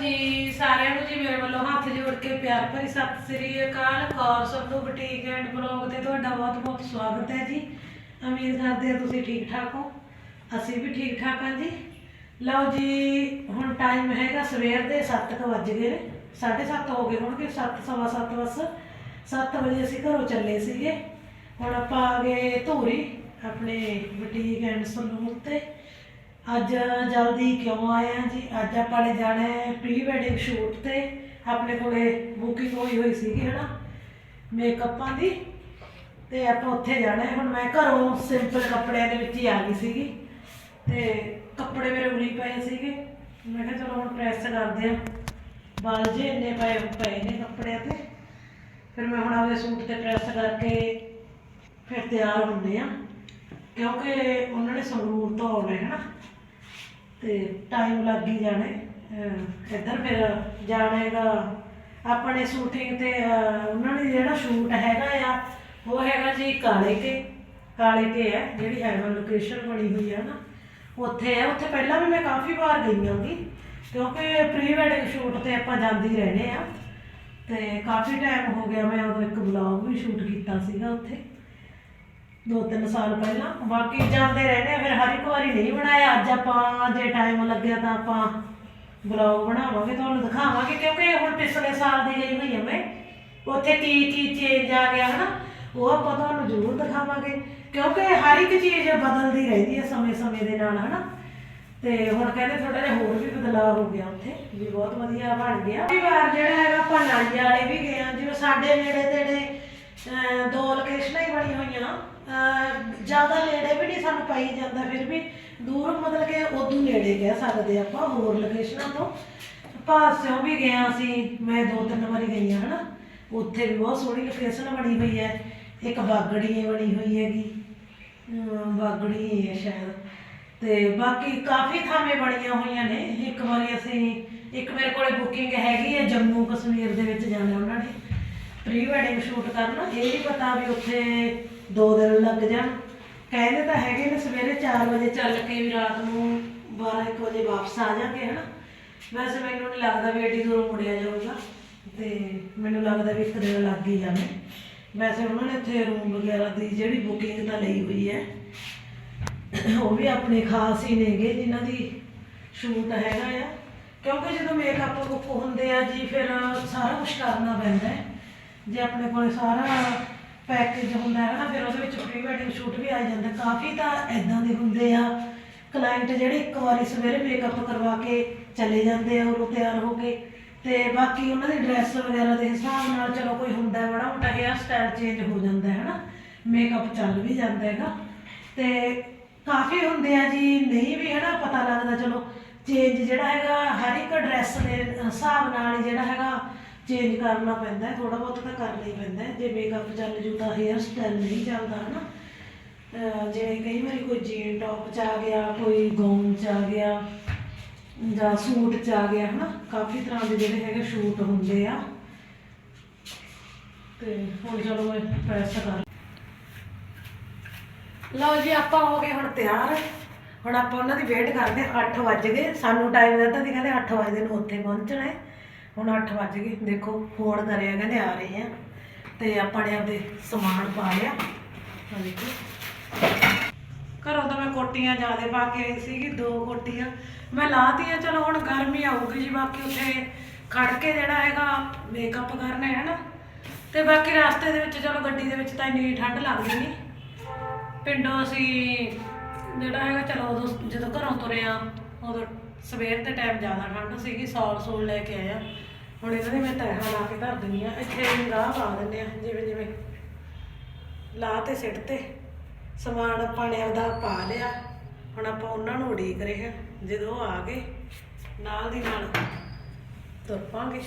ਜੀ, ਸਾਰਿਆਂ ਨੂੰ ਜੀ ਮੇਰੇ ਵੱਲੋਂ ਹੱਥ ਜੋੜ ਕੇ ਪਿਆਰ ਭਰੀ ਸਤਿ ਸ੍ਰੀ ਅਕਾਲ। Kaur Sandhu boutique and blog ਤੇ ਤੁਹਾਡਾ ਬਹੁਤ ਬਹੁਤ ਸਵਾਗਤ ਹੈ ਜੀ। ਉਮੀਦ ਕਰਦੇ ਹਾਂ ਤੁਸੀਂ ਠੀਕ ਠਾਕ ਹੋ। ਅਸੀਂ ਵੀ ਠੀਕ ਠਾਕ ਹਾਂ ਜੀ। ਲਓ ਜੀ, ਹੁਣ ਟਾਈਮ ਹੈਗਾ ਸਵੇਰ ਦੇ 7:00 ਵੱਜ ਗਏ ਨੇ। 7:30 ਹੋ ਗਏ ਹੋਣਗੇ 7 ਸਵਾ 7 ਬਸ। 7 ਵਜੇ ਅਸੀਂ ਘਰੋਂ ਚੱਲੇ ਸੀਗੇ। ਹੁਣ ਆਪਾਂ ਆ ਗਏ ਧੂਰੀ, ਆਪਣੇ ਬੁਟੀਕ ਐਂਡ ਸਲੂਨ ਤੇ। ਅੱਜ ਜਲਦੀ ਕਿਉਂ ਆਏ ਆ ਜੀ? ਅੱਜ ਆਪਾਂ ਨੇ ਜਾਣਾ ਹੈ ਪ੍ਰੀ ਵੈਡਿੰਗ ਸ਼ੂਟ ਤੇ। ਆਪਣੇ ਕੋਲੇ ਬੁਕਿੰਗ ਹੋਈ ਹੋਈ ਸੀਗੀ, ਹਨਾ? ਮੇਕਅਪਾਂ ਦੀ। ਤੇ ਆਪਾਂ ਉੱਥੇ ਜਾਣਾ ਹੈ। ਹੁਣ ਮੈਂ ਘਰੋਂ ਸਿੰਪਲ ਕੱਪੜਿਆਂ ਦੇ ਵਿੱਚ ਹੀ ਆ ਗਈ ਸੀਗੀ। ਤੇ ਕੱਪੜੇ ਮੇਰੇ ਉਲੀ ਪਏ ਸੀਗੇ। ਮੈਂ ਕਿਹਾ ਚਲੋ ਹੁਣ ਪ੍ਰੈਸ ਕਰਦੇ ਆ ਬਾਲ ਜੇ ਇੰਨੇ ਪਏ ਪਏ ਨੇ ਕੱਪੜਿਆਂ ਤੇ। ਫਿਰ ਮੈਂ ਹੁਣ ਆਪਦੇ ਸੂਟ ਤੇ ਪ੍ਰੈਸ ਕਰਕੇ ਫਿਰ ਤਿਆਰ ਹੁੰਦੇ ਆ ਕਿਉਂਕਿ ਉਹਨਾਂ ਨੇ ਸੰਗਰੂਰ ਤੋਂ ਆਉਣਾ ਹੈ ਨਾ ਤੇ ਟਾਈਮ ਲੱਗ ਹੀ ਜਾਣੇ ਅਹ ਇੱਧਰ ਫਿਰ ਜਾਣੇਗਾ ਆਪਣੇ ਸ਼ੂਟਿੰਗ ਤੇ ਅਹ, ਉਹਨਾਂ ਨੇ ਜਿਹੜਾ ਸ਼ੂਟ ਹੈਗਾ ਆ ਉਹ ਹੈਗਾ ਜੀ ਕਾਲੇ ਕੇ। ਕਾਲੇ ਕੇ ਹੈ ਜਿਹੜੀ ਹੈਗਾ ਲੋਕੇਸ਼ਨ ਬਣੀ ਹੋਈ ਹੈ ਨਾ। ਉੱਥੇ ਹੈ। ਉੱਥੇ ਪਹਿਲਾਂ ਵੀ ਮੈਂ ਕਾਫੀ ਵਾਰ ਗਈ ਹਾਂਗੀ ਕਿਉਂਕਿ ਪ੍ਰੀ ਵੈਡਿੰਗ ਸ਼ੂਟ ਤੇ ਆਪਾਂ ਜਾਂਦੀ ਰਹਿੰਦੇ ਆ। ਤੇ ਕਾਫੀ ਟਾਈਮ ਹੋ ਗਿਆ ਮੈਂ ਉਦੋਂ ਇੱਕ ਵਲੌਗ ਵੀ ਸ਼ੂਟ ਕੀਤਾ ਸੀਗਾ ਉੱਥੇ। ਦੋ ਤਿੰਨ ਸਾਲ ਪਹਿਲਾਂ। ਬਾਕੀ ਜਾਂਦੇ ਰਹਿੰਦੇ ਆ, ਫਿਰ ਹਰ ਇੱਕ ਵਾਰੀ ਨਹੀਂ ਬਣਾਇਆ। ਅੱਜ ਆਪਾਂ ਜੇ ਟਾਈਮ ਲੱਗਿਆ ਤਾਂ ਆਪਾਂ ਬਲੌਗ ਬਣਾਵਾਂਗੇ, ਤੁਹਾਨੂੰ ਦਿਖਾਵਾਂਗੇ, ਕਿਉਂਕਿ ਹੁਣ ਪਿਛਲੇ ਸਾਲ ਦੀ ਗਈ ਹੋਈ ਆ ਮੈਂ। ਉੱਥੇ ਕੀ ਕੀ ਚੇਂਜ ਆ ਗਿਆ, ਹਨਾ? ਉਹ ਆਪਾਂ ਤੁਹਾਨੂੰ ਜ਼ਰੂਰ ਦਿਖਾਵਾਂਗੇ। ਕਿਉਂਕਿ ਹਰ ਇੱਕ ਚੀਜ਼ ਬਦਲਦੀ ਰਹਿੰਦੀ ਹੈ ਸਮੇਂ-ਸਮੇਂ ਦੇ ਨਾਲ, ਹਨਾ? ਤੇ ਹੁਣ ਕਹਿੰਦੇ ਥੋੜਾ ਜਿਹਾ ਹੋਰ ਵੀ ਬਦਲਾਅ ਹੋ ਗਿਆ ਉੱਥੇ, ਵੀ ਬਹੁਤ ਵਧੀਆ ਬਣ ਗਿਆ। ਕਈ ਵਾਰ ਜਿਹੜਾ ਹੈਗਾ ਆਪਾਂ ਨਾਲੀ ਵਾਲੇ ਵੀ ਗਏ ਆ, ਜਿਵੇਂ ਸਾਡੇ ਨੇੜੇ ਤੇੜੇ ਅਹ ਦੋ ਲੋਕੇਸ਼ਨਾਂ ਹੀ ਬਣੀਆਂ ਹੋਈਆਂ। ਅਹ ਜ਼ਿਆਦਾ ਨੇੜੇ ਵੀ ਨਹੀਂ ਸਾਨੂੰ ਪਾਈ ਜਾਂਦਾ, ਫਿਰ ਵੀ ਦੂਰ ਮਤਲਬ ਕਿ ਉਦੋਂ ਨੇੜੇ ਕਹਿ ਸਕਦੇ ਆਪਾਂ, ਹੋਰ ਲੋਕੇਸ਼ਨਾਂ ਤੋਂ। ਪਾਸਿਓਂ ਵੀ ਗਏ ਹਾਂ ਅਸੀਂ, ਮੈਂ ਦੋ ਤਿੰਨ ਵਾਰੀ ਗਈ ਹਾਂ, ਹਨਾ। ਉੱਥੇ ਵੀ ਬਹੁਤ ਸੋਹਣੀ ਲੋਕੇਸ਼ਨ ਬਣੀ ਹੋਈ ਹੈ। ਇੱਕ ਬਾਗੜੀ ਬਣੀ ਹੋਈ ਹੈਗੀ। ਅਮ ਬਾਗੜੀ ਹੈ ਸ਼ਾਇਦ। ਤੇ ਬਾਕੀ ਕਾਫੀ ਥਾਵੇਂ ਬਣੀਆਂ ਹੋਈਆਂ ਨੇ। ਇੱਕ ਵਾਰੀ ਅਸੀਂ, ਇੱਕ ਮੇਰੇ ਕੋਲੇ ਬੁਕਿੰਗ ਹੈਗੀ ਹੈ ਜੰਮੂ ਕਸ਼ਮੀਰ ਦੇ ਵਿੱਚ ਜਾਣਾ ਉਹਨਾਂ ਨੇ। ਪ੍ਰੀ ਵੈਡਿੰਗ ਸ਼ੂਟ ਕਰਨਾ, ਇਹ ਨਹੀਂ ਪਤਾ ਵੀ ਉੱਥੇ 2 ਦਿਨ ਲੱਗ ਜਾਣ। ਕਹਿੰਦੇ ਤਾਂ ਹੈਗੇ ਨੇ ਸਵੇਰੇ 4 ਵਜੇ ਚੱਲ ਕੇ ਵੀ ਰਾਤ ਨੂੰ 12 1 ਵਜੇ ਵਾਪਸ ਆ ਜਾਗੇ, ਹਨਾ। ਵੈਸੇ ਮੈਨੂੰ ਨਹੀਂ ਲੱਗਦਾ ਵੀ ਏਡੀ ਦੂਰ ਮੁੜਿਆ ਜਾਊਗਾ, ਤੇ ਮੈਨੂੰ ਲੱਗਦਾ ਵੀ ਇੱਕ ਦਿਨ ਲੱਗ ਹੀ ਜਾਣੇ। ਵੈਸੇ ਉਹਨਾਂ ਨੇ ਇੱਥੇ ਰੂਮ ਵਗੈਰਾ ਦੀ ਜਿਹੜੀ ਬੁਕਿੰਗ ਤਾਂ ਲਈ ਹੋਈ ਹੈ, ਉਹ ਵੀ ਆਪਣੇ ਖਾਸ ਹੀ ਨੇਗੇ ਜਿਨ੍ਹਾਂ ਦੀ ਸ਼ੂਟ ਹੈਗਾ ਆ। ਕਿਉਂਕਿ ਜਦੋਂ ਮੇਕਅਪ ਬੁੱਕ ਹੁੰਦੇ ਆ ਜੀ, ਫਿਰ ਸਾਰਾ ਕੁਝ ਕਰਨਾ ਪੈਂਦਾ ਹੈ। ਜੇ ਆਪਣੇ ਕੋਲ ਸਾਰਾ ਪੈਕੇਜ ਹੁੰਦਾ ਹੈ ਨਾ, ਫਿਰ ਉਹਦੇ ਵਿੱਚ ਪ੍ਰੀ ਵੈਡਿੰਗ ਸ਼ੂਟ ਵੀ ਆ ਜਾਂਦਾ। ਕਾਫੀ ਤਾਂ ਐਦਾਂ ਦੇ ਹੁੰਦੇ ਆ। ਕਲਾਇੰਟ ਜਿਹੜੇ ਇੱਕ ਵਾਰੀ ਸਵੇਰੇ ਮੇਕਅਪ ਕਰਵਾ ਕੇ ਚਲੇ ਜਾਂਦੇ ਆ ਉਹ ਤਿਆਰ ਹੋ ਕੇ। ਤੇ ਬਾਕੀ ਉਹਨਾਂ ਦੀ ਡਰੈਸ ਵਗੈਰਾ ਦੇ ਹਿਸਾਬ ਨਾਲ ਚਲੋ ਕੋਈ ਹੁੰਦਾ ਹੈ ਬੜਾ ਮੋਟਾ ਹੇਅਰ ਸਟਾਈਲ ਚੇਂਜ ਹੋ ਜਾਂਦਾ ਹੈ ਨਾ। ਮੇਕਅਪ ਚੱਲ ਵੀ ਜਾਂਦਾ ਹੈਗਾ। ਤੇ ਕਾਫੀ ਹੁੰਦੇ ਆ ਜੀ, ਨਹੀਂ ਵੀ ਹੈ ਨਾ ਪਤਾ ਲੱਗਦਾ, ਚਲੋ। ਚੇਂਜ ਜਿਹੜਾ ਹੈਗਾ, ਹਰ ਇੱਕ ਡਰੈਸ ਦੇ ਹਿਸਾਬ ਨਾਲ ਜਿਹੜਾ ਹੈਗਾ ਚੇਂਜ ਕਰਨਾ ਪੈਂਦਾ ਹੈ ਥੋੜਾ ਬਹੁਤ ਤਾਂ ਕਰਨਾ ਹੀ ਪੈਂਦਾ ਹੈ। ਜੇ ਮੇਕਅਪ ਚੱਲ ਜੂ ਤਾਂ ਹੇਅਰ ਸਟਾਈਲ ਨਹੀਂ ਚੱਲਦਾ, ਹਨਾ? ਅਹ ਜਿਵੇਂ ਕਈ ਵਾਰੀ ਕੋਈ ਜੀਨ ਟੌਪ ਚ ਆ ਗਿਆ, ਕੋਈ ਗਾਊਨ ਚ ਆ ਗਿਆ, ਜਾਂ ਸੂਟ ਚ ਆ ਗਿਆ, ਹਨਾ? ਕਾਫੀ ਤਰ੍ਹਾਂ ਦੇ ਜਿਹੜੇ ਹੈਗੇ ਸ਼ੂਟ ਹੁੰਦੇ ਆ। ਤੇ ਹੁਣ ਚਲੋ ਮੈਂ ਪ੍ਰੈਸ ਕਰ ਲਓ ਜੀ, ਆਪਾਂ ਹੋ ਗਏ ਹੁਣ ਤਿਆਰ। ਹੁਣ ਆਪਾਂ ਉਹਨਾਂ ਦੀ ਵੇਟ ਕਰਦੇ ਹਾਂ 8 ਵੱਜ ਗਏ। ਸਾਨੂੰ ਟਾਈਮ ਦਿੱਤਾ ਸੀ ਕਹਿੰਦੇ 8 ਵਜੇ ਨੂੰ ਉੱਥੇ ਪਹੁੰਚਣਾ ਹੈ। ਹੁਣ 8 ਵੱਜ ਗਏ। ਦੇਖੋ ਫੋਨ ਕਰਿਆ ਕਹਿੰਦੇ ਆ ਰਹੇ ਆ। ਤੇ ਆਪਾਂ ਨੇ ਆਪਦੇ ਸਮਾਨ ਪਾ ਲਿਆ। ਆ ਦੇਖੋ। ਘਰੋਂ ਤਾਂ ਮੈਂ ਕੋਟੀਆਂ ਜ਼ਿਆਦਾ ਪਾ ਕੇ ਆਈ ਸੀਗੀ, ਦੋ ਕੋਟੀਆਂ। ਮੈਂ ਲਾਤੀਆਂ, ਚਲੋ ਹੁਣ ਗਰਮੀ ਆਊਗੀ ਜੀ, ਬਾਕੀ ਉੱਥੇ ਖੜ ਕੇ ਜਿਹੜਾ ਹੈਗਾ ਮੇਕਅਪ ਕਰਨਾ ਹੈ ਨਾ। ਤੇ ਬਾਕੀ ਰਸਤੇ ਦੇ ਵਿੱਚ, ਚਲੋ ਗੱਡੀ ਦੇ ਵਿੱਚ ਤਾਂ ਇੰਨੀ ਠੰਡ ਲੱਗਦੀ ਨਹੀਂ। ਪਿੰਡੋਂ ਅਸੀਂ ਜਿਹੜਾ ਹੈਗਾ, ਚਲੋ ਉਦੋਂ ਜਦੋਂ ਘਰੋਂ ਤੁਰੇ ਆ, ਉਦੋਂ ਸਵੇਰ ਦੇ ਟਾਈਮ ਜ਼ਿਆਦਾ ਠੰਡ ਸੀਗੀ ਸੌਲ ਸੂਲ ਲੈ ਕੇ ਆਇਆ ਹੁਣ ਇਹਨਾਂ ਦੇ ਮੈਂ ਤਹਿਾਂ ਲਾ ਕੇ ਧਰ ਦਿੰਦੀ ਆ ਇੱਥੇ ਰਾਹ ਪਾ ਦਿੰਦੇ ਆ ਜਿਵੇਂ ਜਿਵੇਂ ਲਾ ਤੇ ਸਿੱਟ ਤੇ ਸਮਾਨ ਆਪਾਂ ਨੇ ਆਪਦਾ ਪਾ ਲਿਆ। ਹੁਣ ਆਪਾਂ ਉਹਨਾਂ ਨੂੰ ਉਡੀਕ ਰਹੇ ਹਾਂ, ਜਦੋਂ ਉਹ ਆ ਗਏ, ਨਾਲ ਦੀ ਨਾਲ ਤੁਰ ਪਾਂਗੇ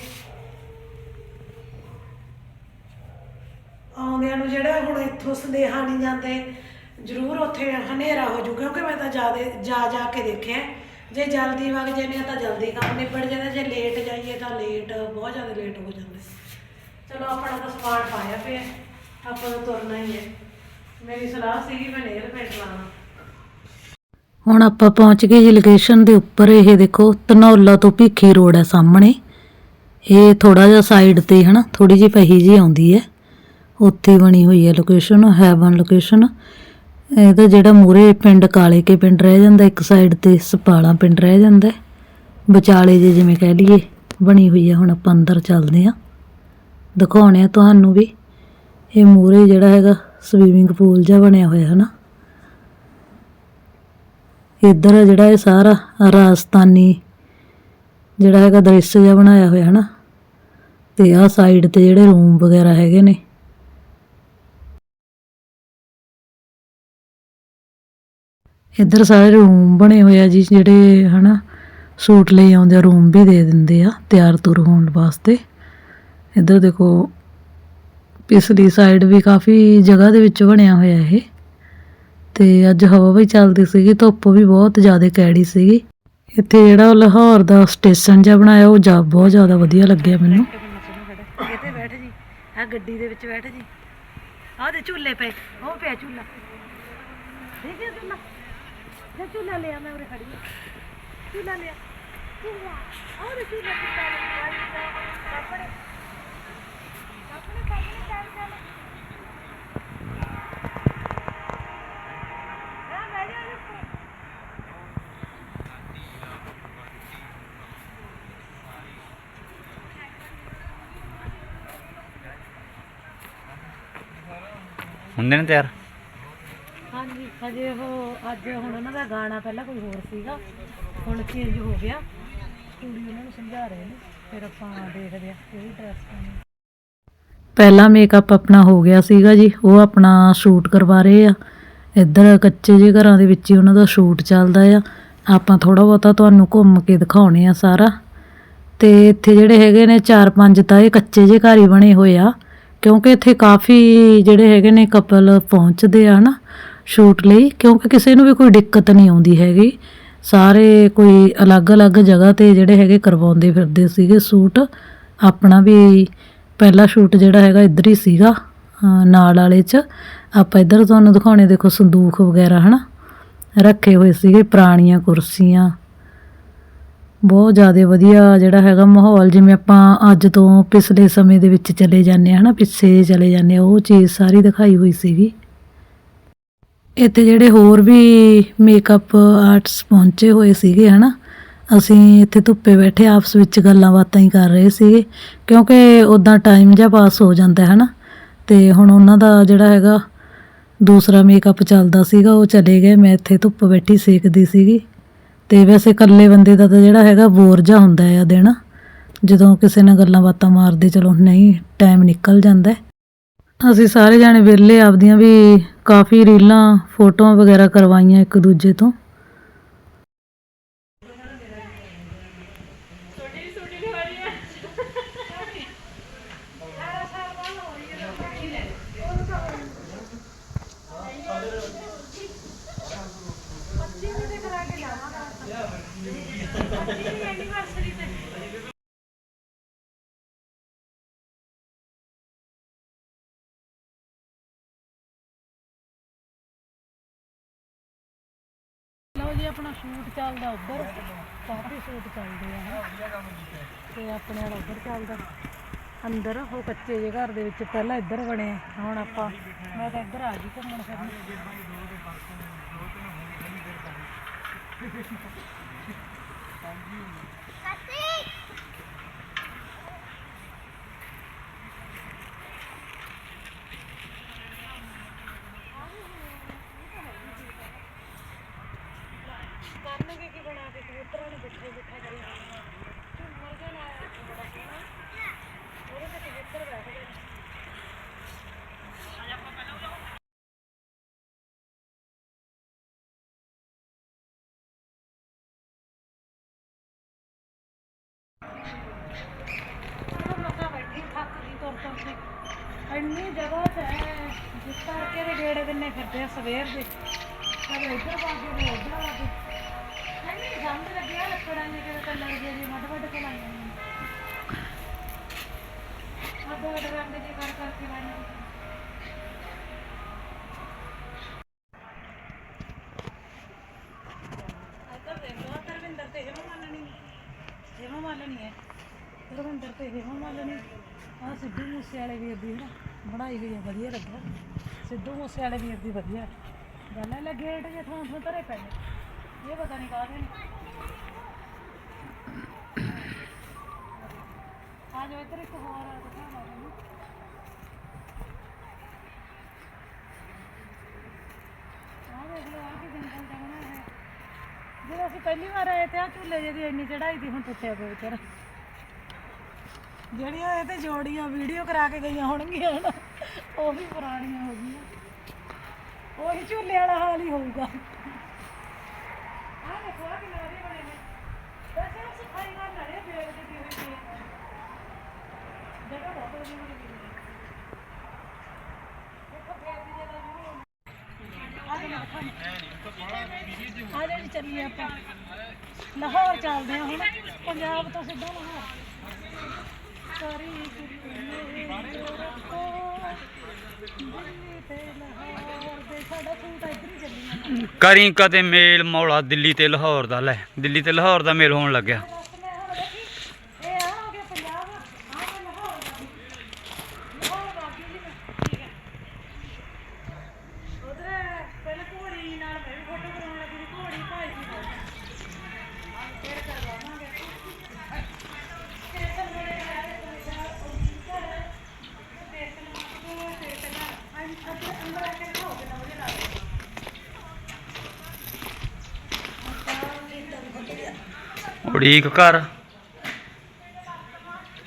ਆਉਂਦਿਆਂ ਨੂੰ ਜਿਹੜਾ ਹੁਣ ਇੱਥੋਂ ਸੰਦੇਹਾ ਨਹੀਂ ਜਾਂਦੇ, ਜ਼ਰੂਰ ਉੱਥੇ ਹਨੇਰਾ ਹੋ ਜੂ ਕਿਉਂਕਿ ਮੈਂ ਤਾਂ ਜਾ ਜਾ ਕੇ ਦੇਖਿਆ। ਜੇ ਜਲਦੀ ਵਗ ਜਾਂਦੇ ਆ ਤਾਂ ਜਲਦੀ ਕੰਮ ਨਿਬੜ ਜਾਂਦਾ, ਜੇ ਲੇਟ ਜਾਈਏ ਤਾਂ ਲੇਟ ਬਹੁਤ ਜ਼ਿਆਦਾ ਲੇਟ ਹੋ ਜਾਂਦਾ। ਚਲੋ, ਆਪਣਾ ਤਾਂ ਸਮਾਨ ਪਾਇਆ ਪਿਆ ਆਪਾਂ ਨੂੰ ਤੁਰਨਾ ਹੀ ਹੈ। ਮੇਰੀ ਸਲਾਹ ਸੀਗੀ ਮੈਂ ਨੇਲ ਪੇਂਟ ਲਾਣਾ ਹੁਣ ਆਪਾਂ ਪਹੁੰਚ ਗਏ ਜੀ ਲੋਕੇਸ਼ਨ ਦੇ ਉੱਪਰ, ਇਹ ਦੇਖੋ, ਧਨੌਲਾ ਤੋਂ ਭੀਖੀ ਰੋਡ ਹੈ ਸਾਹਮਣੇ। ਇਹ ਥੋੜਾ ਜਿਹਾ ਸਾਈਡ ਤੇ ਹਨਾ ਥੋੜੀ ਜਿਹੀ ਪਹੀ ਜੀ ਆਉਂਦੀ ਹੈ। ਉੱਥੇ ਬਣੀ ਹੋਈ ਹੈ ਲੋਕੇਸ਼ਨ ਹੈਵਨ ਲੋਕੇਸ਼ਨ ਇਹਦਾ ਜਿਹੜਾ ਮੂਰੇ ਪਿੰਡ ਕਾਲੇ ਕੇ ਪਿੰਡ ਰਹਿ ਜਾਂਦਾ, ਇੱਕ ਸਾਈਡ ਤੇ ਸਪਾਲਾ ਪਿੰਡ ਰਹਿ ਜਾਂਦਾ ਵਿਚਾਲੇ ਜੇ ਜਿਵੇਂ ਕਹਿ ਲਈਏ, ਬਣੀ ਹੋਈ ਹੈ ਹੁਣ ਆਪਾਂ ਅੰਦਰ ਚੱਲਦੇ ਹਾਂ। ਦਿਖਾਉਣੇ ਆ ਤੁਹਾਨੂੰ ਵੀ। ਇਹ ਮੂਰੇ ਜਿਹੜਾ ਹੈਗਾ ਸਵੀਮਿੰਗ ਪੂਲ ਜਿਹਾ ਬਣਿਆ ਹੋਇਆ ਹੈ ਨਾ ਇੱਧਰ ਜਿਹੜਾ ਇਹ ਸਾਰਾ, ਰਾਜਸਥਾਨੀ ਜਿਹੜਾ ਹੈਗਾ ਦ੍ਰਿਸ਼ ਜਿਹਾ ਬਣਾਇਆ ਹੋਇਆ ਹੈ ਨਾ ਤੇ ਆਹ ਸਾਈਡ ਤੇ ਜਿਹੜੇ ਰੂਮ ਵਗੈਰਾ ਹੈਗੇ ਨੇ ਇੱਧਰ ਸਾਰੇ ਰੂਮ ਬਣੇ ਹੋਏ ਆ ਜੀ, ਜਿਹੜੇ ਹਨਾ, ਸੂਟ ਲਈ ਆਉਂਦੇ ਆ ਰੂਮ ਵੀ ਦੇ ਦਿੰਦੇ ਆ, ਤਿਆਰ ਤੁਰ ਹੋਣ ਵਾਸਤੇ। ਇੱਧਰ ਦੇਖੋ, ਪਿਛਲੀ ਸਾਈਡ ਵੀ ਕਾਫੀ ਜਗ੍ਹਾ ਦੇ ਵਿੱਚ ਬਣਿਆ ਹੋਇਆ ਇਹ। ਤੇ ਅੱਜ ਹਵਾ ਵੀ ਚੱਲਦੀ ਸੀਗੀ, ਧੁੱਪ ਵੀ ਬਹੁਤ ਜ਼ਿਆਦਾ ਕੈੜੀ ਸੀਗੀ। ਇੱਥੇ ਜਿਹੜਾ ਲਾਹੌਰ ਦਾ ਸਟੇਸ਼ਨ ਜਿਹਾ ਬਣਾਇਆ, ਉਹ ਜਾ ਬਹੁਤ ਜ਼ਿਆਦਾ ਵਧੀਆ ਲੱਗਿਆ ਮੈਨੂੰ। ਕਿਤੇ ਬੈਠ ਜੀ ਆ ਗੱਡੀ ਦੇ ਵਿੱਚ ਬੈਠ ਜੀ। ਆਹ ਦੇ ਝੂਲੇ ਪਏ, ਉਹ ਪਿਆ ਝੂਲਾ। ਠੀਕ ਝੂਲਾ। ਜੇ ਝੂਲਾ ਲਿਆ, ਮੈਂ ਉਰੇ ਖੜੀ ਹਾਂ। ਝੂਲਾ ਲਿਆ। ਝੂਲਾ ਆਹ ਦੇ ਝੂਲਾ ਕਿੱਦਾਂ ਲਿਆ? ਆਪਣੇ ਆਪਣੇ ਸਾਹਮਣੇ ਚੱਲ ਚੱਲ। ਆ ਬੈਠ ਜਾ ਉੱਪਰ ਹੁੰਦੇ ਨੇ ਤਿਆਰ? ਹਜੇ ਉਹ ਅੱਜ ਹੁਣ ਉਹਨਾਂ ਦਾ ਗਾਣਾ ਪਹਿਲਾਂ ਕੋਈ ਹੋਰ ਸੀਗਾ, ਹੁਣ ਚੇਂਜ ਹੋ ਗਿਆ। ਕੁੜੀ ਉਹਨਾਂ ਨੂੰ ਸਮਝਾ ਰਹੇ ਨੇ, ਫਿਰ ਆਪਾਂ ਦੇਖਦੇ ਆ ਕਿਹੜੀ ਡਰੈਸ ਪਾਉਣੀ ਪਹਿਲਾ ਮੇਕਅਪ ਆਪਣਾ ਹੋ ਗਿਆ ਸੀਗਾ ਜੀ, ਉਹ ਆਪਣਾ ਸ਼ੂਟ ਕਰਵਾ ਰਹੇ ਆ। ਇੱਧਰ ਕੱਚੇ ਜਿਹੇ ਘਰਾਂ ਦੇ ਵਿੱਚ ਹੀ ਉਹਨਾਂ ਦਾ ਸ਼ੂਟ ਚੱਲਦਾ ਆ। ਆਪਾਂ ਥੋੜਾ ਬਹੁਤਾ ਤੁਹਾਨੂੰ ਘੁੰਮ ਕੇ ਦਿਖਾਉਣੇ ਆ ਸਾਰਾ। ਤੇ ਇੱਥੇ ਜਿਹੜੇ ਹੈਗੇ ਨੇ ਚਾਰ ਪੰਜ ਤਾਂ ਇਹ ਕੱਚੇ ਜਿਹੇ ਘਰ ਹੀ ਬਣੇ ਹੋਏ ਆ, ਕਿਉਂਕਿ ਇੱਥੇ ਕਾਫੀ ਜਿਹੜੇ ਹੈਗੇ ਨੇ ਕਪਲ ਪਹੁੰਚਦੇ ਆ ਨਾ ਸ਼ੂਟ ਲਈ, ਕਿਉਂਕਿ ਕਿਸੇ ਨੂੰ ਵੀ ਕੋਈ ਦਿੱਕਤ ਨਹੀਂ ਆਉਂਦੀ ਹੈਗੀ। ਸਾਰੇ ਕੋਈ ਅਲੱਗ-ਅਲੱਗ ਜਗ੍ਹਾ ਤੇ ਜਿਹੜੇ ਹੈਗੇ ਕਰਵਾਉਂਦੇ ਫਿਰਦੇ ਸੀਗੇ ਸ਼ੂਟ। ਆਪਣਾ ਵੀ ਪਹਿਲਾ ਸ਼ੂਟ ਜਿਹੜਾ ਹੈਗਾ ਇੱਧਰ ਹੀ ਸੀਗਾ ਨਾਲ ਵਾਲੇ 'ਚ। ਆਪਾਂ ਇੱਧਰ ਤੁਹਾਨੂੰ ਦਿਖਾਉਣੇ, ਦੇਖੋ ਸੰਦੂਖ ਵਗੈਰਾ, ਹਨਾ? ਰੱਖੇ ਹੋਏ ਸੀਗੇ, ਪੁਰਾਣੀਆਂ ਕੁਰਸੀਆਂ। ਬਹੁਤ ਜ਼ਿਆਦਾ ਵਧੀਆ ਜਿਹੜਾ ਹੈਗਾ ਮਾਹੌਲ, ਜਿਵੇਂ ਆਪਾਂ ਅੱਜ ਤੋਂ ਪਿਛਲੇ ਸਮੇਂ ਦੇ ਵਿੱਚ ਚਲੇ ਜਾਂਦੇ ਹਾਂ ਹਨਾ? ਪਿੱਛੇ ਚਲੇ ਜਾਂਦੇ ਹਾਂ ਉਹ ਚੀਜ਼ ਸਾਰੀ ਦਿਖਾਈ ਹੋਈ ਸੀਗੀ। ਇੱਥੇ ਜਿਹੜੇ ਹੋਰ ਵੀ ਮੇਕਅਪ ਆਰਟਸ ਪਹੁੰਚੇ ਹੋਏ ਸੀਗੇ, ਹਨਾ? ਅਸੀਂ ਇੱਥੇ ਧੁੱਪੇ ਬੈਠੇ ਆਪਸ ਵਿੱਚ ਗੱਲਾਂ ਬਾਤਾਂ ਹੀ ਕਰ ਰਹੇ ਸੀਗੇ, ਕਿਉਂਕਿ ਉਦਾਂ ਟਾਈਮ ਜਿਹਾ ਪਾਸ ਹੋ ਜਾਂਦਾ ਹੈ ਹਨਾ? ਤੇ ਹੁਣ ਉਹਨਾਂ ਦਾ ਜਿਹੜਾ ਹੈਗਾ ਦੂਸਰਾ ਮੇਕਅਪ ਚੱਲਦਾ ਸੀਗਾ, ਉਹ ਚਲੇ ਗਏ। ਮੈਂ ਇੱਥੇ ਧੁੱਪ ਬੈਠੀ ਸੇਕਦੀ ਸੀਗੀ। ਤੇ ਵੈਸੇ ਇਕੱਲੇ ਬੰਦੇ ਦਾ ਤਾਂ ਜਿਹੜਾ ਹੈਗਾ ਬੋਰ ਜਿਹਾ ਹੁੰਦਾ ਆ ਦਿਨ। ਜਦੋਂ ਕਿਸੇ ਨਾਲ ਗੱਲਾਂ ਬਾਤਾਂ ਮਾਰਦੇ, ਚਲੋ ਨਹੀਂ ਟਾਈਮ ਨਿਕਲ ਜਾਂਦਾ। ਅਸੀਂ ਸਾਰੇ ਜਾਣੇ ਵਿਰਲੇ ਆਪਦੀਆਂ ਵੀ ਕਾਫੀ ਰੀਲਾਂ, ਫੋਟੋਆਂ ਵਗੈਰਾ ਕਰਵਾਈਆਂ ਇੱਕ ਦੂਜੇ ਤੋਂ। ਲਓ ਆਪਣਾ ਸ਼ੂਟ ਚੱਲਦਾ ਉੱਧਰ। ਕਾਫੀ ਸ਼ੂਟ ਚੱਲਦੇ ਆ। ਤੇ ਆਪਣੇ ਵਾਲਾ ਉੱਧਰ ਚੱਲਦਾ। ਅੰਦਰ, ਉਹ ਕੱਚੇ ਜਿਹੇ ਘਰ ਦੇ ਵਿੱਚ ਪਹਿਲਾਂ ਇੱਧਰ ਬਣੇ ਹੁਣ ਆਪਾਂ ਮੈਂ ਤਾਂ ਇੱਧਰ ਆ ਗਈ ਘੁੰਮਣ ਫਿਰਨ। ਕਰਨਗੇ ਇੰਨੀ ਜਗ੍ਹਾ ਤੇ ਹੈ ਜਿਸ ਕਰਕੇ ਵੀ ਡੇੜੇ ਦਿਨੇ ਫਿਰਦੇ ਆ ਸਵੇਰ ਦੇ। ਕਦੇ ਇੱਧਰ ਵਾਗੇ ਕਦੇ ਉੱਧਰ ਵਾਗੇ ਇੰਨੀ ਗੰਦ ਲੱਗਿਆ ਲੱਕੜਾਂ ਦੀ, ਕਿਤੇ ਤਾਂ ਲੱਗ ਜੇ ਮੱਡ ਵੱਡ ਕੇ ਲਾਈਆਂ ਨੇ। ਹੇਮਾ ਮਾਲਣੀ ਹੈ। ਰਵਿੰਦਰ ਤੇ ਹੇਮਾ ਮਾਲਣੀ ਆ ਸਿੱਧੂ ਮੂਸੇ ਵਾਲੇ ਵੀ ਅੱਧੀ ਹੈ ਬਣਾਈ ਹੋਈ ਹੈ ਵਧੀਆ ਲੱਗਿਆ। ਸਿੱਧੂ ਮੂਸੇ ਵਾਲੇ ਵੀਰ ਦੀ ਵਧੀਆ। ਗੱਲ ਹੈ ਲੈ ਗੇਟ ਜੇ ਥਾਂ ਥਾਂ ਧਰੇ ਪਏ ਨੇ। ਇਹ ਪਤਾ ਨਹੀਂ ਕਾਹਦੇ ਨੇ। ਆ ਜੋ ਇੱਧਰ ਇੱਕ ਹੋਰ ਆ ਦਿਖਾਵਾਂ ਤੁਹਾਨੂੰ ਆਹ ਦੇਖ ਲਓ, ਆਹ ਕੀ ਜੰਗਲ ਦਾ ਬਣਾਇਆ ਹੈ ਜਦੋਂ ਅਸੀਂ ਪਹਿਲੀ ਵਾਰ ਆਏ ਤੇ ਆ ਝੂਲੇ ਜਿਹੇ ਦੀ ਇੰਨੀ ਚੜਾਈ ਦੀ ਹੁਣ ਟੁੱਟਿਆ ਪਿਆ ਵਿਚਾਰਾ। ਜਿਹੜੀਆਂ ਇਹ ਤੇ ਜੋੜੀਆਂ ਵੀਡੀਓ ਕਰਾ ਕੇ ਗਈਆਂ ਹੋਣਗੀਆਂ ਨਾ ਉਹ ਵੀ ਪੁਰਾਣੀਆਂ ਹੋ ਗਈਆਂ। ਉਹੀ ਝੂਲੇ ਵਾਲਾ ਹਾਲ ਹੀ ਹੋਊਗਾ। ਆਹ ਦੇਖੋ ਆ ਕਿੰਨੇ ਵਧੀਆ ਬਣੇ ਨੇ। ਵੈਸੇ ਉਹ ਸਫ਼ਾਈ ਨਾਲ ਲੜੇ ਬੇੜ ਦੇ ਦੀ ਹੋਈ ਸੀ ਜਗ੍ਹਾ ਬਹੁਤ ਵਧੀਆ ਬਣੀ ਹੋਈ ਹੈ। ਦੇਖੋ ਫੇਰ ਦੀ ਜਗ੍ਹਾ ਵੀ ਆ ਜਾ ਆ ਚੱਲੀਏ ਆਪਾਂ। ਲਾਹੌਰ ਚੱਲਦੇ ਹਾਂ ਹੁਣ, ਪੰਜਾਬ ਤੋਂ ਸਿੱਧਾ ਲਾਹੌਰ। ਕਰੀ ਕਦੇ ਮੇਲ ਮੌਲਾ ਦਿੱਲੀ ਤੇ ਲਾਹੌਰ ਦਾ ਲੈ, ਦਿੱਲੀ ਤੇ ਲਾਹੌਰ ਦਾ ਮੇਲ ਹੋਣ ਲੱਗਿਆ ਬਸ ਮੈਂ ਹੁਣ ਦੇਖੀ ਇਹ ਆ ਹੋ ਗਿਆ ਪੰਜਾਬ ਆ ਮੈਂ ਲਾਹੌਰ ਦਾ ਵੀ। ਲਾਹੌਰ ਬਾਕੀ ਜੀ ਮੈਂ ਠੀਕ ਹੈ ਉਧਰ ਪਹਿਲਾਂ ਘੋੜੀ ਨਾਲ ਮੈਂ ਵੀ ਫੋਟੋ ਕਰਾਉਣ ਲੱਗੀ ਸੀ ਘੋੜੀ ਭਾਈ ਦੀ ਫੋਟੋ ਫਿਰ ਕਰਵਾਵਾਂਗੇ ਸਟੇਸ਼ਨ ਬੜੇ ਆਏ ਪੰਜਾਬ ਉੱਧਰ ਸਟੇਸ਼ਨ ਤੋਂ ਸਟੇਸ਼ਨ ਆਈ ਸਭ ਅੰਦਰ ਆ ਕੇ ਹੋ ਗਿਆ ਉਹਦੇ ਨਾਲ ਉਡੀਕ ਕਰ।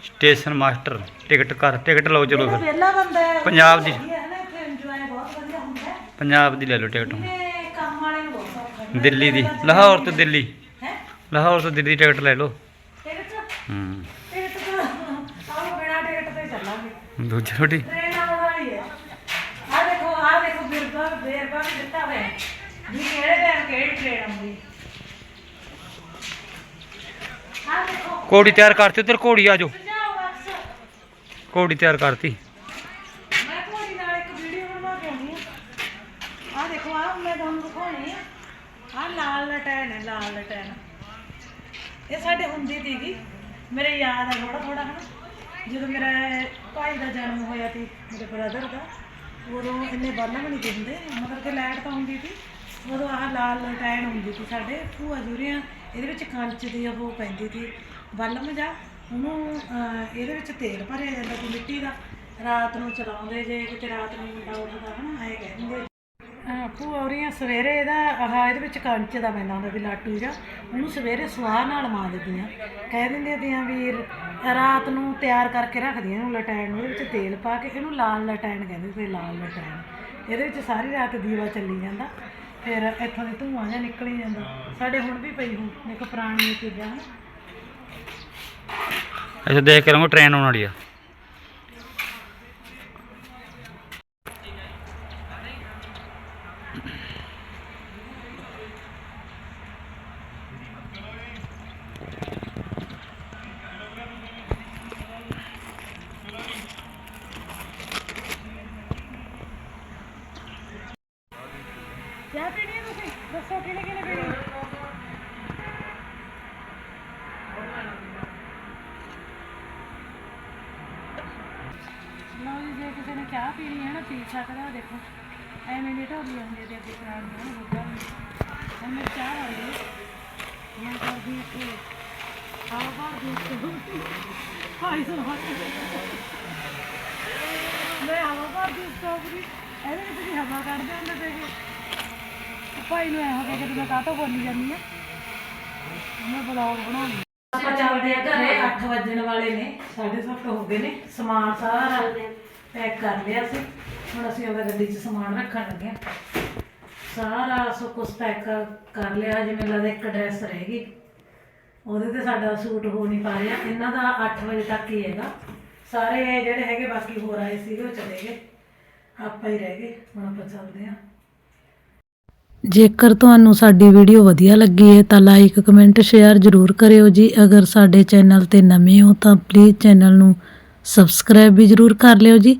ਸਟੇਸ਼ਨ ਮਾਸਟਰ ਟਿਕਟ ਕਰ। ਟਿਕਟ ਲਓ ਚਲੋ ਫਿਰ। ਵਿਹਲਾ ਬੰਦਾ ਹੈ, ਪੰਜਾਬ ਦੀ। ਵਧੀਆ ਹੈ ਨਾ ਇੱਥੇ ਇੰਜੋਏ ਬਹੁਤ ਵਧੀਆ ਹੁੰਦਾ ਹੈ। ਪੰਜਾਬ ਦੀ ਲੈ ਲਓ ਟਿਕਟ ਹੁਣ। ਇਹਨੇ ਕੰਮ ਵਾਲੇ ਨੂੰ ਬਹੁਤ ਔਖਾ ਹੈ। ਦਿੱਲੀ ਦੀ। ਲਾਹੌਰ ਤੋਂ ਦਿੱਲੀ। ਹੈ? ਲਾਹੌਰ ਤੋਂ ਦਿੱਲੀ ਟਿਕਟ ਲੈ ਲਓ। ਟਿਕਟ? ਹੂੰ। ਟਿਕਟ ਤਾਂ ਆਹ ਬਿਨਾ ਟਿਕਟ ਤੇ ਚੱਲਾਂਗੇ। ਦੂਜੀ ਛੋਟੀ ਟ੍ਰੇਨ ਆਉਣ ਵਾਲੀ ਹੈ। ਆ ਦੇਖੋ ਆ ਦੇਖੋ ਬਿਰਬਾ ਬੇਰਬਾ ਵੀ ਦਿੱਤਾ ਹੋਇਆ ਹੈ। ਵੀ ਕਿਹੜੇ ਟਾਈਮ ਕਿਹੜੀ ਟ੍ਰੇਨ ਆਉਂਦੀ? ਘੋੜੀ ਤਿਆਰ ਕਰਤੀ ਉਧਰ ਘੋੜੀ ਆ ਜਾਓ। ਘੋੜੀ ਤਿਆਰ ਕਰਤੀ। ਮੈਂ ਤੁਹਾਡੀ ਨਾਲ ਇੱਕ ਵੀਡੀਓ ਬਣਵਾ ਕੇ ਆਉਣੀ ਆ। ਆ ਦੇਖੋ ਆ ਮੈਂ ਤੁਹਾਨੂੰ ਦਿਖਾਉਣੀ ਆ। ਆ ਲਾਲ ਲਟੈਨ ਹੈ ਲਾਲ ਲਟੈਨ ਇਹ ਸਾਡੇ ਹੁੰਦੀ ਸੀਗੀ। ਮੇਰੇ ਯਾਦ ਹੈ ਥੋੜਾ ਥੋੜਾ ਹਨਾ? ਜਦੋਂ ਮੇਰਾ ਭਾਈ ਦਾ ਜਨਮ ਹੋਇਆ ਸੀ ਮੇਰੇ ਬ੍ਰਦਰ ਦਾ ਉਦੋਂ ਇੰਨੇ ਬੱਲਮ ਨਹੀਂ ਸੀ ਹੁੰਦੇ। ਮਤਲਬ ਕਿ ਲਾਈਟ ਤਾਂ ਹੁੰਦੀ ਸੀ। ਉਦੋਂ ਆਹ ਲਾਲ ਲਟੈਨ ਹੁੰਦੀ ਸੀ ਸਾਡੇ। ਭੂਆ ਜੁਰੀਆਂ ਇਹਦੇ ਵਿੱਚ ਕੰਚ ਦੀ ਉਹ ਪੈਂਦੀ ਸੀ। ਬਲਮ ਜਾ ਉਹਨੂੰ ਅਹ, ਇਹਦੇ ਵਿੱਚ ਤੇਲ ਭਰਿਆ ਜਾਂਦਾ ਸੀ ਮਿੱਟੀ ਦਾ। ਰਾਤ ਨੂੰ ਚਲਾਉਂਦੇ ਜੇ ਕਿਤੇ ਰਾਤ ਨੂੰ ਮੁੰਡਾ ਉੱਠਦਾ ਹਨਾ ਐ ਕਹਿੰਦੇ ਹਾਂ ਭੂਆ ਹੋਰੀਆਂ ਸਵੇਰੇ ਇਹਦਾ ਆਹ ਇਹਦੇ ਵਿੱਚ ਕੰਚ ਦਾ ਪੈਂਦਾ ਹੁੰਦਾ ਵੀ ਲਾਟੂ ਜਾਂ ਉਹਨੂੰ ਸਵੇਰੇ ਸਵਾਹ ਨਾਲ ਮਾਰ ਦਿੰਦੀਆਂ ਕਹਿ ਦਿੰਦੀਆਂ ਤੀਆਂ ਵੀ ਰ- ਰਾਤ ਨੂੰ ਤਿਆਰ ਕਰਕੇ ਰੱਖਦੀਆਂ ਇਹਨੂੰ ਲਟੈਣ ਨੂੰ। ਇਹਦੇ ਵਿੱਚ ਤੇਲ ਪਾ ਕੇ ਇਹਨੂੰ ਲਾਲ ਲਟੈਣ ਕਹਿੰਦੇ ਸੀ ਲਾਲ ਲਟੈਣ। ਇਹਦੇ ਵਿੱਚ ਸਾਰੀ ਰਾਤ ਦੀਵਾ ਚੱਲੀ ਜਾਂਦਾ। ਫਿਰ ਇੱਥੋਂ ਦੀ ਧੂਆਂ ਜਿਹਾ ਨਿਕਲੀ ਜਾਂਦਾ। ਸਾਡੇ ਹੁਣ ਵੀ ਪਈ ਹੁਣ ਦੇਖੋ ਪੁਰਾਣੀਆਂ ਚੀਜ਼ਾਂ ਹਨ ਅੱਛਾ ਦੇਖ ਕੇ ਰਹਾਂਗੇ ਟ੍ਰੇਨ ਆਉਣ ਵਾਲੀ ਆ ਚਾਹ ਪੀਣੀ ਹੈ ਤੁਸੀਂ ਦੱਸੋ ਕਿਹਨੇ ਕਿਹਨੇ ਪੀਣੀ ਹੈ? ਲਓ ਜੀ ਜੇ ਕਿਸੇ ਨੇ ਚਾਹ ਪੀਣੀ ਹੈ ਨਾ ਪੀ ਸਕਦਾ ਦੇਖੋ। ਐਵੇਂ ਦੀ ਢੋਲੀ ਆਉਂਦੀ ਹੈ ਅੱਗੇ ਪੁਰਾਣੀ ਹੈ ਹੋਗਾ ਹੁਣ ਮੈਂ ਚਾਹ ਆ। ਗਈ ਮੈਂ ਕਰਦੀ ਇੱਥੇ ਆਹ ਬਾਹਰ ਦੀ ਹਾਈ ਸੋ ਹੱਥ ਮੈਂ ਹਵਾ ਭਰ ਦੀ ਸਟ੍ਰਾਬੇਰੀ ਇਹਦੇ ਵਿੱਚ ਦੀ ਹਵਾ ਕੱਢਦੇ ਹੁੰਦੇ ਸੀਗੇ ਭਾਈ ਨੂੰ ਐ ਹੋ ਗਿਆ ਕਿ ਮੈਂ ਕਾਹਤੋਂ ਬੋਲੀ ਜਾਂਦੀ ਆ? ਮੈਂ ਬਲੌਗ ਬਣਾਉਣੀ ਆਪਾਂ ਚੱਲਦੇ ਆ ਘਰੇ 8 ਵਜਣ ਵਾਲੇ ਨੇ। 7:30 ਹੋ ਗਏ ਨੇ। ਸਮਾਨ ਸਾਰਾ ਪੈਕ ਕਰ ਲਿਆ ਸੀ। ਹੁਣ ਅਸੀਂ ਉਹਦਾ ਗੱਡੀ 'ਚ ਸਮਾਨ ਰੱਖਣ ਲੱਗੇ ਆ ਸਾਰਾ ਸੋ ਕੁਛ ਪੈਕ ਕਰ ਲਿਆ, ਜਿਵੇਂ ਲੱਗਦਾ ਇੱਕ ਡਰੈਸ ਰਹਿ ਉਹਦੇ ਤੇ ਸਾਡਾ ਸੂਟ ਹੋ ਨਹੀਂ ਪਾ ਰਿਹਾ। ਇਹਨਾਂ ਦਾ 8 ਵਜੇ ਤੱਕ ਹੀ ਹੈਗਾ। ਸਾਰੇ ਜਿਹੜੇ ਹੈਗੇ, ਬਾਕੀ ਹੋਰ ਆਏ ਸੀਗੇ, ਉਹ ਚਲੇ ਗਏ। ਆਪਾਂ ਹੀ ਰਹਿ ਗਏ। ਹੁਣ ਆਪਾਂ ਚੱਲਦੇ ਹਾਂ। ਜੇਕਰ ਤੁਹਾਨੂੰ ਸਾਡੀ ਵੀਡੀਓ ਵਧੀਆ ਲੱਗੀ ਹੈ, ਤਾਂ ਲਾਈਕ ਕਮੈਂਟ ਸ਼ੇਅਰ ਜ਼ਰੂਰ ਕਰਿਓ ਜੀ। ਅਗਰ ਸਾਡੇ ਚੈਨਲ ਤੇ ਨਵੇਂ ਹੋ, ਤਾਂ ਪਲੀਜ਼ ਚੈਨਲ ਨੂੰ ਸਬਸਕ੍ਰਾਈਬ ਵੀ ਜ਼ਰੂਰ ਕਰ ਲਿਓ ਜੀ।